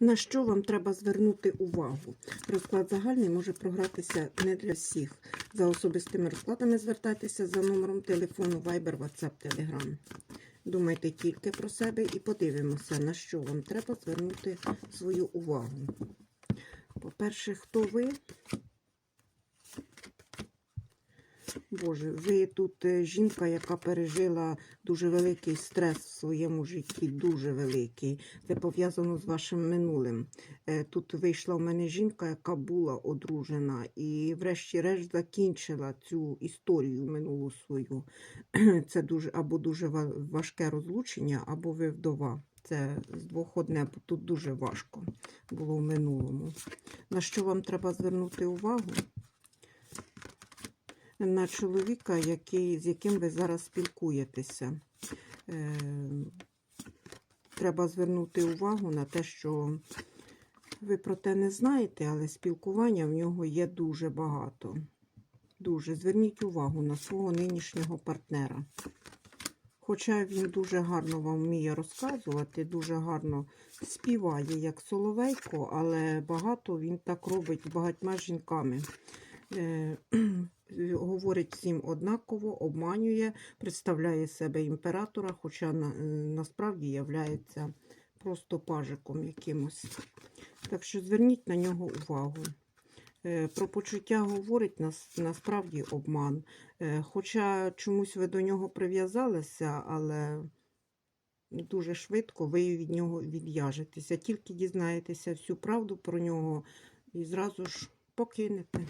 На що вам треба звернути увагу? Розклад загальний може програтися не для всіх. За особистими розкладами звертайтеся за номером телефону Viber, WhatsApp, Telegram. Думайте тільки про себе і подивимося, на що вам треба звернути свою увагу. По-перше, хто ви? Боже, ви тут е, жінка, яка пережила дуже великий стрес в своєму житті, дуже великий. Це пов'язано з вашим минулим. Е, Тут вийшла в мене жінка, яка була одружена, і врешті-решт закінчила цю історію минулу свою. Це дуже або дуже важке розлучення, або ви вдова. Це з двох одне, бо тут дуже важко було в минулому. На що вам треба звернути увагу? На чоловіка, який, з яким ви зараз спілкуєтеся. Е, треба звернути увагу на те, що ви про те не знаєте, але спілкування в нього є дуже багато. Дуже. Зверніть увагу на свого нинішнього партнера. Хоча він дуже гарно вам вміє розказувати, дуже гарно співає, як соловейко, але багато він так робить багатьма жінками. Говорить всім однаково, обманює, представляє себе імператора, хоча е, насправді являється просто пажиком якимось. Так що зверніть на нього увагу. Е, Про почуття говорить нас, насправді обман. Е, Хоча чомусь ви до нього прив'язалися, але дуже швидко ви від нього відв'яжетеся. Тільки дізнаєтеся всю правду про нього і зразу ж покинете.